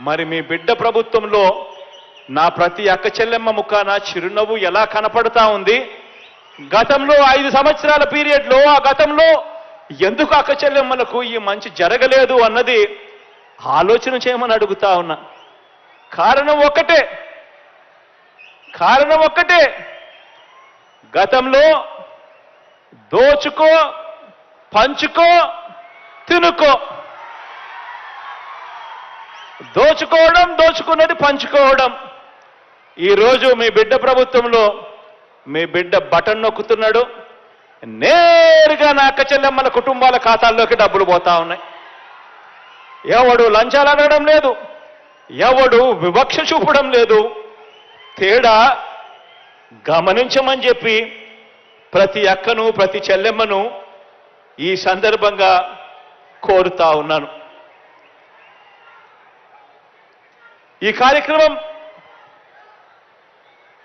మరి మీ బిడ్డ ప్రభుత్వంలో నా ప్రతి అక్క చెల్లెమ్మ ముఖాన చిరునవ్వు ఎలా కనపడతా ఉంది? గతంలో ఐదు సంవత్సరాల పీరియడ్లో ఆ గతంలో ఎందుకు అక్క చెల్లెమ్మలకు ఈ మంచి జరగలేదు అన్నది ఆలోచన చేయమని అడుగుతా ఉన్నా. కారణం ఒక్కటే. కారణం ఒక్కటే. గతంలో దోచుకో పంచుకో తినుకో. దోచుకోవడం దోచుకున్నది పంచుకోవడం. ఈరోజు మీ బిడ్డ ప్రభుత్వంలో మీ బిడ్డ బటన్ నొక్కుతున్నాడు. నేరుగా నా అక్క చెల్లెమ్మల కుటుంబాల ఖాతాల్లోకి డబ్బులు పోతా ఉన్నాయి. ఎవడు లంచాలు అనడం లేదు. ఎవడు వివక్ష చూపడం లేదు. తేడా గమనించమని చెప్పి ప్రతి అక్కను ప్రతి చెల్లెమ్మను ఈ సందర్భంగా కోరుతా ఉన్నాను. ఈ కార్యక్రమం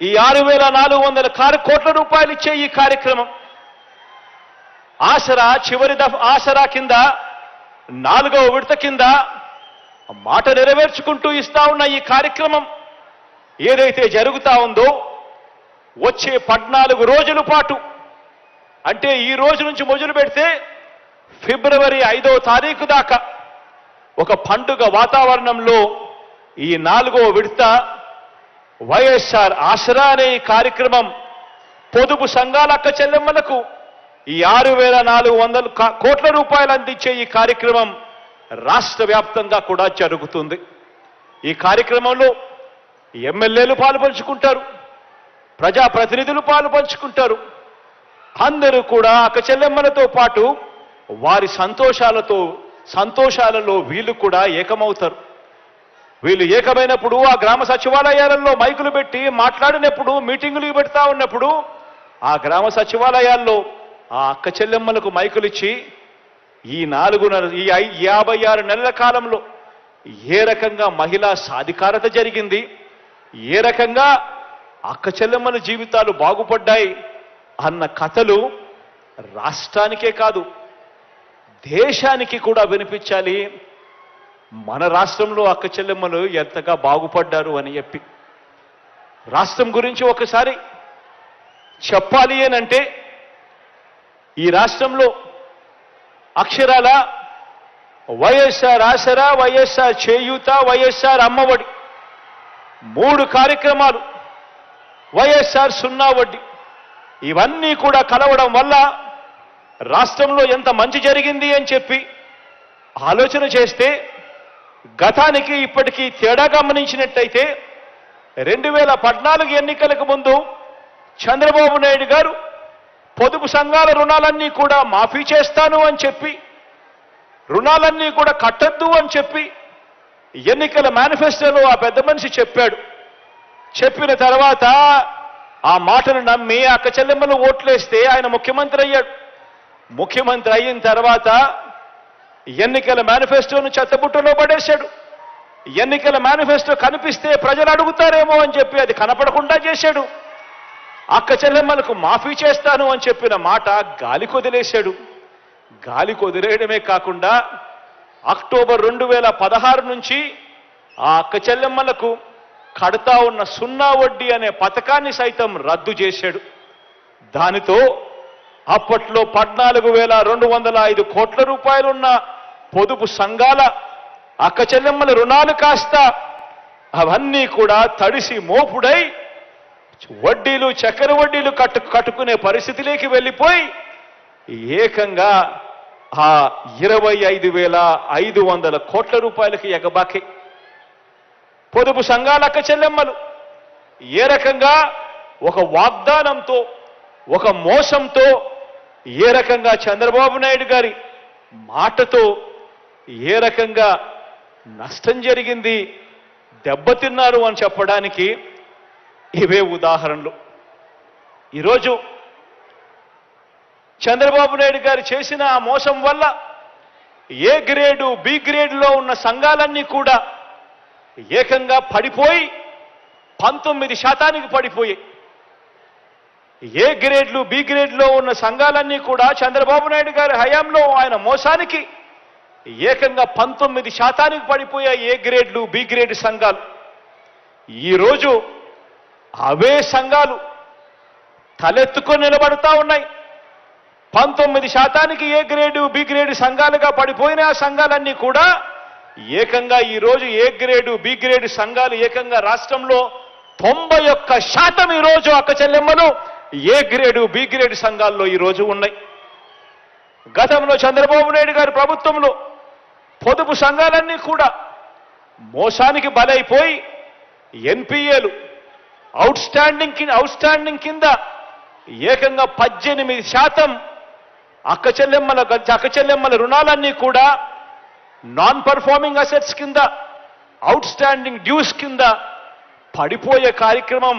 ఈ ఆరు వేల నాలుగు వందల కారు కోట్ల రూపాయలు ఇచ్చే ఈ కార్యక్రమం. ఆసరా చివరి దఫ ఆసరా కింద నాలుగవ విడత కింద మాట నెరవేర్చుకుంటూ ఇస్తా ఉన్న ఈ కార్యక్రమం ఏదైతే జరుగుతా ఉందో వచ్చే పద్నాలుగు రోజుల పాటు అంటే ఈ రోజు నుంచి మొదలు పెడితే ఫిబ్రవరి ఐదవ తారీఖు దాకా ఒక పండుగ వాతావరణంలో ఈ నాలుగో విడత వైఎస్ఆర్ ఆసరా అనే ఈ కార్యక్రమం పొదుపు సంఘాల అక్క చెల్లెమ్మలకు ఈ ఆరు వేల నాలుగు వందల కోట్ల రూపాయలు అందించే ఈ కార్యక్రమం రాష్ట్ర వ్యాప్తంగా కూడా జరుగుతుంది. ఈ కార్యక్రమంలో ఎమ్మెల్యేలు పాలు పంచుకుంటారు ప్రజాప్రతినిధులు పాలు పంచుకుంటారు అందరూ కూడా అక్క చెల్లెమ్మలతో పాటు వారి సంతోషాలతో సంతోషాలలో వీళ్ళు కూడా ఏకమవుతారు. వీళ్ళు ఏకమైనప్పుడు ఆ గ్రామ సచివాలయాలలో మైకులు పెట్టి మాట్లాడినప్పుడు మీటింగులు పెడతా ఉన్నప్పుడు ఆ గ్రామ సచివాలయాల్లో ఆ అక్క చెల్లెమ్మలకు మైకులు ఇచ్చి ఈ నాలుగున్నర ఈ యాభై ఆరు నెలల కాలంలో ఏ రకంగా మహిళా సాధికారత జరిగింది ఏ రకంగా అక్క చెల్లెమ్మల జీవితాలు బాగుపడ్డాయి అన్న కథలు రాష్ట్రానికే కాదు దేశానికి కూడా వినిపించాలి మన రాష్ట్రంలో అక్క చెల్లెమ్మలు ఎంతగా బాగుపడ్డారు అని చెప్పి. రాష్ట్రం గురించి ఒకసారి చెప్పాలి అనంటే ఈ రాష్ట్రంలో అక్షరాల వైఎస్ఆర్ ఆసరా వైఎస్ఆర్ చేయూత వైఎస్ఆర్ అమ్మఒడి మూడు కార్యక్రమాలు వైఎస్ఆర్ సున్నా వడ్డీ. ఇవన్నీ కూడా కలవడం వల్ల రాష్ట్రంలో ఎంత మంచి జరిగింది అని చెప్పి ఆలోచన చేస్తే గతానికి ఇప్పటికీ తేడా గమనించినట్టయితే రెండు వేల పద్నాలుగు ఎన్నికలకు ముందు చంద్రబాబు నాయుడు గారు పొదుపు సంఘాల రుణాలన్నీ కూడా మాఫీ చేస్తాను అని చెప్పి రుణాలన్నీ కూడా కట్టద్దు అని చెప్పి ఎన్నికల మేనిఫెస్టోలో ఆ పెద్ద మనిషి చెప్పాడు. చెప్పిన తర్వాత ఆ మాటను నమ్మి అక్క చెల్లెమ్మలు ఓట్లేస్తే ఆయన ముఖ్యమంత్రి అయ్యాడు. ముఖ్యమంత్రి అయిన తర్వాత ఎన్నికల మేనిఫెస్టోను చెత్తబుట్టలో పడేశాడు. ఎన్నికల మేనిఫెస్టో కనిపిస్తే ప్రజలు అడుగుతారేమో అని చెప్పి అది కనపడకుండా చేశాడు. అక్క చెల్లెమ్మలకు మాఫీ చేస్తాను అని చెప్పిన మాట గాలి కొదిలేశాడు. గాలి కొదిలేయడమే కాకుండా అక్టోబర్ రెండు వేల పదహారు నుంచి ఆ అక్క చెల్లెమ్మలకు కడతా ఉన్న సున్నా వడ్డీ అనే పథకాన్ని సైతం రద్దు చేశాడు. దానితో అప్పట్లో పద్నాలుగు వేల రెండు వందల ఐదు కోట్ల రూపాయలున్న పొదుపు సంఘాల అక్కచెల్లెమ్మల రుణాలు కాస్త అవన్నీ కూడా తడిసి మోపుడై వడ్డీలు చక్కెర వడ్డీలు కట్టు కట్టుకునే పరిస్థితిలోకి వెళ్ళిపోయి ఏకంగా ఆ ఇరవై ఐదు వేల ఐదు వందల కోట్ల రూపాయలకి ఎగబాకి. పొదుపు సంఘాలక్క చెల్లెమ్మలు ఏ రకంగా ఒక వాగ్దానంతో ఒక మోసంతో ఏ రకంగా చంద్రబాబు నాయుడు గారి మాటతో ఏ రకంగా నష్టం జరిగింది దెబ్బతిన్నారు అని చెప్పడానికి ఇవే ఉదాహరణలు. ఈరోజు చంద్రబాబు నాయుడు గారు చేసిన ఆ మోసం వల్ల ఏ గ్రేడు బి గ్రేడ్లో ఉన్న సంఘాలన్నీ కూడా ఏకంగా పడిపోయి పంతొమ్మిది శాతానికి పడిపోయాయి ఏ గ్రేడ్లు బి గ్రేడ్లో ఉన్న సంఘాలన్నీ కూడా చంద్రబాబు నాయుడు గారి హయాంలో ఆయన మోసానికి ఏకంగా పంతొమ్మిది శాతానికి పడిపోయే ఏ గ్రేడ్లు బి గ్రేడ్ సంఘాలు? ఈరోజు అవే సంఘాలు తలెత్తుకొని నిలబడతా ఉన్నాయి. పంతొమ్మిది శాతానికి ఏ గ్రేడు బి గ్రేడ్ సంఘాలుగా పడిపోయిన ఆ సంఘాలన్నీ కూడా ఏకంగా ఈరోజు ఏ గ్రేడు బి గ్రేడ్ సంఘాలు ఏకంగా రాష్ట్రంలో తొంభై ఒక్క శాతం ఈరోజు అక్క చెల్లెమ్మలు ఏ గ్రేడు బి గ్రేడ్ సంఘాల్లో ఈరోజు ఉన్నాయి. గతంలో చంద్రబాబు నాయుడు గారి ప్రభుత్వంలో పొదుపు సంఘాలన్నీ కూడా మోసానికి బలైపోయి ఎన్పిఏలు అవుట్ స్టాండింగ్ కింద అవుట్ స్టాండింగ్ కింద ఏకంగా పద్దెనిమిది శాతం అక్క చెల్లెమ్మల అక్క చెల్లెమ్మల రుణాలన్నీ కూడా నాన్ పర్ఫార్మింగ్ అసెట్స్ కింద అవుట్ స్టాండింగ్ డ్యూస్ కింద పడిపోయే కార్యక్రమం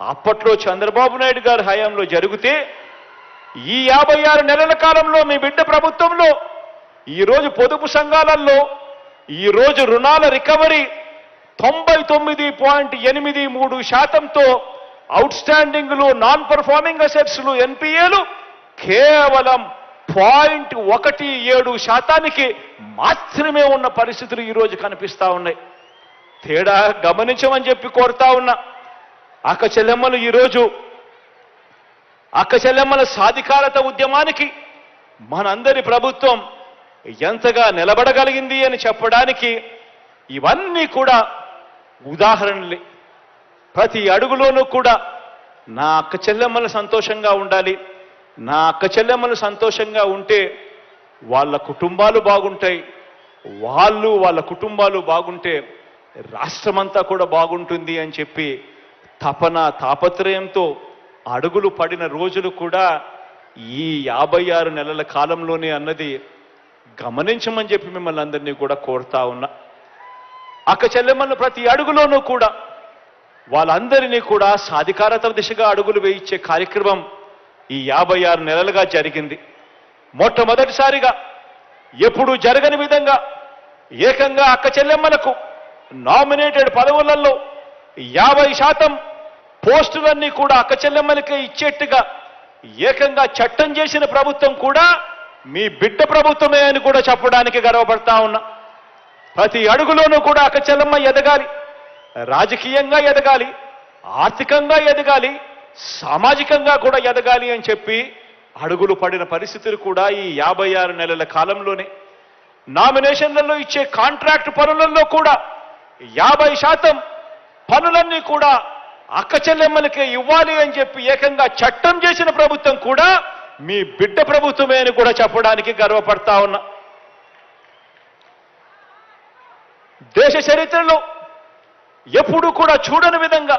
అప్పట్లో చంద్రబాబు నాయుడు గారి హయాంలో జరిగితే ఈ యాభై ఆరు నెలల కాలంలో మీ బిడ్డ ప్రభుత్వంలో ఈరోజు పొదుపు సంఘాలలో ఈరోజు రుణాల రికవరీ తొంభై తొమ్మిది పాయింట్ ఎనిమిది మూడు శాతంతో అవుట్ స్టాండింగ్లు నాన్ పర్ఫార్మింగ్ అసెట్స్లు ఎన్పిఏలు కేవలం పాయింట్ ఒకటి ఏడు శాతానికి మాత్రమే ఉన్న పరిస్థితులు ఈరోజు కనిపిస్తా ఉన్నాయి. తేడా గమనించమని చెప్పి కోరుతా ఉన్నా. అక్క చెల్లెమ్మలు ఈరోజు అక్క చెల్లెమ్మల సాధికారత ఉద్యమానికి మనందరి ప్రభుత్వం ఎంతగా నిలబడగలిగింది అని చెప్పడానికి ఇవన్నీ కూడా ఉదాహరణలే. ప్రతి అడుగులోనూ కూడా నా అక్క చెల్లెమ్మలు సంతోషంగా ఉండాలి. నా అక్క చెల్లెమ్మలు సంతోషంగా ఉంటే వాళ్ళ కుటుంబాలు బాగుంటాయి. వాళ్ళు వాళ్ళ కుటుంబాలు బాగుంటే రాష్ట్రమంతా కూడా బాగుంటుంది అని చెప్పి తపన తాపత్రయంతో అడుగులు పడిన రోజులు కూడా ఈ యాభై ఆరు నెలల కాలంలోనే అన్నది గమనించమని చెప్పి మిమ్మల్ని అందరినీ కూడా కోరుతా ఉన్నా. అక్క చెల్లెమ్మలను ప్రతి అడుగులోనూ కూడా వాళ్ళందరినీ కూడా సాధికారత దిశగా అడుగులు వేయించే కార్యక్రమం ఈ యాభై ఆరు నెలలుగా జరిగింది. మొట్టమొదటిసారిగా ఎప్పుడూ జరగని విధంగా ఏకంగా అక్క చెల్లెమ్మలకు నామినేటెడ్ పదవులలో యాభై శాతం పోస్టులన్నీ కూడా అక్క చెల్లెమ్మలకే ఇచ్చేట్టుగా ఏకంగా చట్టం చేసిన ప్రభుత్వం కూడా మీ బిడ్డ ప్రభుత్వమే అని కూడా చెప్పడానికి గర్వపడతా ఉన్నా. ప్రతి అడుగులోనూ కూడా అక్కచెల్లెమ్మ ఎదగాలి. రాజకీయంగా ఎదగాలి. ఆర్థికంగా ఎదగాలి. సామాజికంగా కూడా ఎదగాలి అని చెప్పి అడుగులు పడిన పరిస్థితులు కూడా ఈ యాభై ఆరు నెలల కాలంలోనే. నామినేషన్లలో ఇచ్చే కాంట్రాక్ట్ పనులలో కూడా యాభై శాతం పనులన్నీ కూడా అక్క చెల్లెమ్మలకే ఇవ్వాలి అని చెప్పి ఏకంగా చట్టం చేసిన ప్రభుత్వం కూడా మీ బిడ్డ ప్రభుత్వమే అని కూడా చెప్పడానికి గర్వపడతా ఉన్నా. దేశ చరిత్రలో ఎప్పుడూ కూడా చూడని విధంగా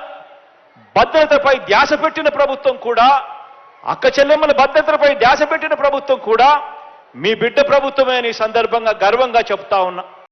భద్రతపై ధ్యాస పెట్టిన ప్రభుత్వం కూడా అక్క చెల్లెమ్మల భద్రతపై ధ్యాస పెట్టిన ప్రభుత్వం కూడా మీ బిడ్డ ప్రభుత్వమే అని సందర్భంగా గర్వంగా చెప్తా ఉన్నా.